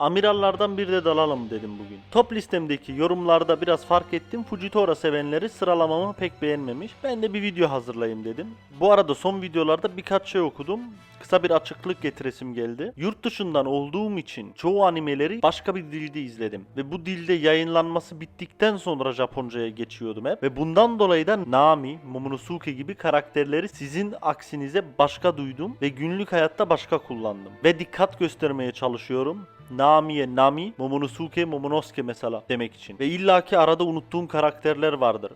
Amirallardan bir de dalalım dedim bugün. Top listemdeki yorumlarda biraz fark ettim. Fujitora sevenleri sıralamamı pek beğenmemiş. Ben de bir video hazırlayayım dedim. Bu arada son videolarda birkaç şey okudum. Kısa bir açıklık getiresim geldi. Yurt dışından olduğum için çoğu animeleri başka bir dilde izledim. Ve bu dilde yayınlanması bittikten sonra Japonca'ya geçiyordum hep. Ve bundan dolayı da Nami, Momonosuke gibi karakterleri sizin aksinize başka duydum ve günlük hayatta başka kullandım. Ve dikkat göstermeye çalışıyorum. Nami'ye Nami, Momonosuke, Momonosuke mesela demek için. Ve illaki arada unuttuğum karakterler vardır.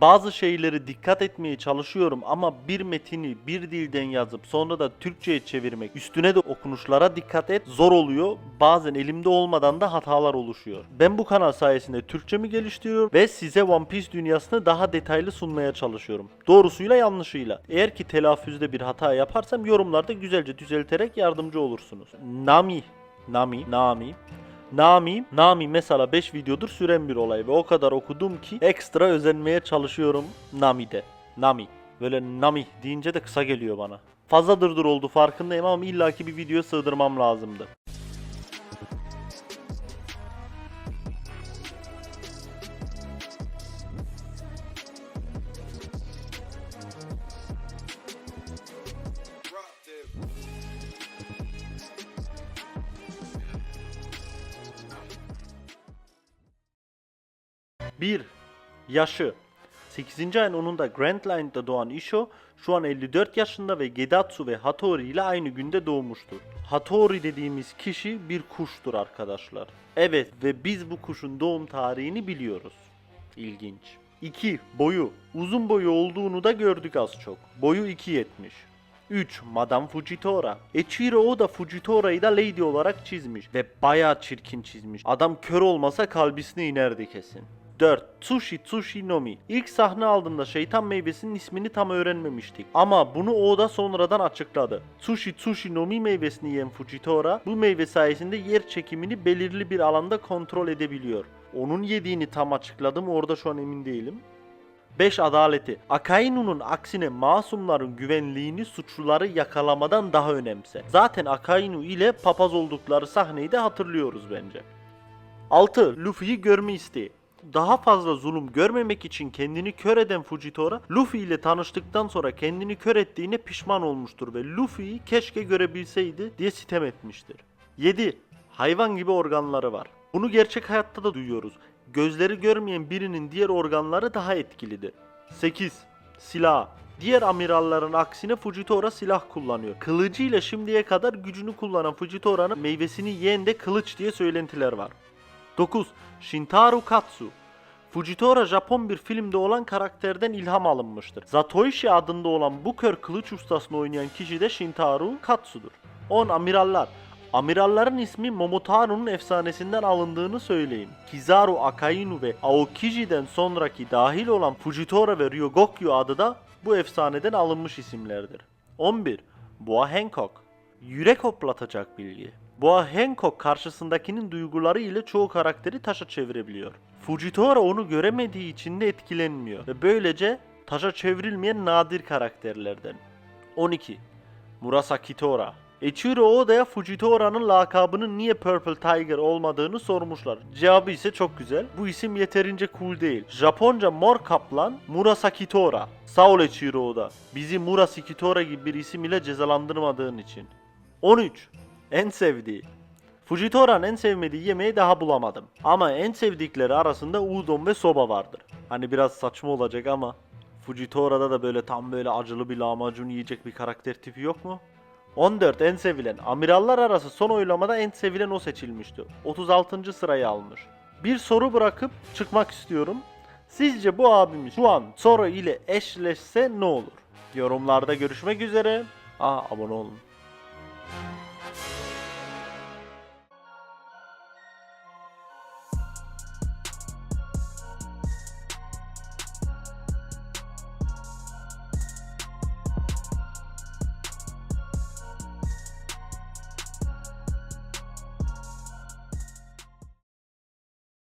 Bazı şeyleri dikkat etmeye çalışıyorum ama bir metini bir dilden yazıp sonra da Türkçe'ye çevirmek, üstüne de okunuşlara dikkat et zor oluyor. Bazen elimde olmadan da hatalar oluşuyor. Ben bu kanal sayesinde Türkçemi geliştiriyorum ve size One Piece dünyasını daha detaylı sunmaya çalışıyorum. Doğrusuyla yanlışıyla. Eğer ki telaffuzda bir hata yaparsam yorumlarda güzelce düzelterek yardımcı olursunuz. Nami, Nami, Nami, Nami, Nami mesela 5 videodur süren bir olay ve o kadar okudum ki ekstra özenmeye çalışıyorum Nami'de. Nami. Böyle Nami deyince de kısa geliyor bana. Fazla dırdır oldu farkındayım ama illaki bir video sığdırmam lazımdı. Bir, Yaşı 8. ayın 10'unda Grand Line'da doğan Isho şu an 54 yaşında ve Gedatsu ve Hattori ile aynı günde doğmuştur. Hattori dediğimiz kişi bir kuştur arkadaşlar. Evet ve biz bu kuşun doğum tarihini biliyoruz. İlginç. 2. Boyu. Uzun boyu olduğunu da gördük az çok. Boyu 2.70. 3. Madame Fujitora. Echiro Oda Fujitora'yı da Lady olarak çizmiş ve bayağı çirkin çizmiş. Adam kör olmasa kalbisine inerdi kesin. 4. Tsushi Tsushi Nomi. İlk sahne aldığında şeytan meyvesinin ismini tam öğrenmemiştik. Ama bunu Oda sonradan açıkladı. Tsushi Tsushi Nomi meyvesini yiyen Fujitora bu meyve sayesinde yer çekimini belirli bir alanda kontrol edebiliyor. Onun yediğini tam açıkladım orada şu an emin değilim. 5 adaleti. Akainu'nun aksine masumların güvenliğini suçluları yakalamadan daha önemse. Zaten Akainu ile papaz oldukları sahneyi de hatırlıyoruz bence. 6. Luffy'yi görme isteği. Daha fazla zulüm görmemek için kendini kör eden Fujitora, Luffy ile tanıştıktan sonra kendini kör ettiğine pişman olmuştur ve Luffy'yi keşke görebilseydi diye sitem etmiştir. 7. Hayvan gibi organları var. Bunu gerçek hayatta da duyuyoruz. Gözleri görmeyen birinin diğer organları daha etkilidir. 8. Silah. Diğer amiralların aksine Fujitora silah kullanıyor. Kılıcıyla şimdiye kadar gücünü kullanan Fujitora'nın meyvesini yiyen de kılıç diye söylentiler var. 9. Shintaro Katsu Fujitora Japon bir filmde olan karakterden ilham alınmıştır. Zatoichi adında olan bu kör kılıç ustasını oynayan kişi de Shintaro Katsu'dur. 10. Amirallar Amiralların ismi Momotaro'nun efsanesinden alındığını söyleyeyim. Kizaru Akainu ve Aokiji'den sonraki dahil olan Fujitora ve Ryogokyu adı da bu efsaneden alınmış isimlerdir. 11. Boa Hancock Yürek hoplatacak bilgi. Boa Hancock karşısındakinin duyguları ile çoğu karakteri taşa çevirebiliyor. Fujitora onu göremediği için de etkilenmiyor ve böylece taşa çevrilmeyen nadir karakterlerden. 12. Murasaki Tora Echiro Oda'ya Fujitora'nın lakabının niye Purple Tiger olmadığını sormuşlar. Cevabı ise çok güzel. Bu isim yeterince cool değil. Japonca mor kaplan Murasaki Tora. Sağ ol Echiro Oda. Bizi Murasaki Tora gibi bir isim ile cezalandırmadığın için. 13. En sevdiği. Fujitora'nın en sevmediği yemeği daha bulamadım. Ama en sevdikleri arasında udon ve soba vardır. Hani biraz saçma olacak ama Fujitora'da da böyle tam böyle acılı bir lahmacun yiyecek bir karakter tipi yok mu? 14 en sevilen. Amirallar arası son oylamada en sevilen o seçilmişti. 36. sırayı almış. Bir soru bırakıp çıkmak istiyorum. Sizce bu abimiz şu an Zoro ile eşleşse ne olur? Yorumlarda görüşmek üzere. Aa abone olun.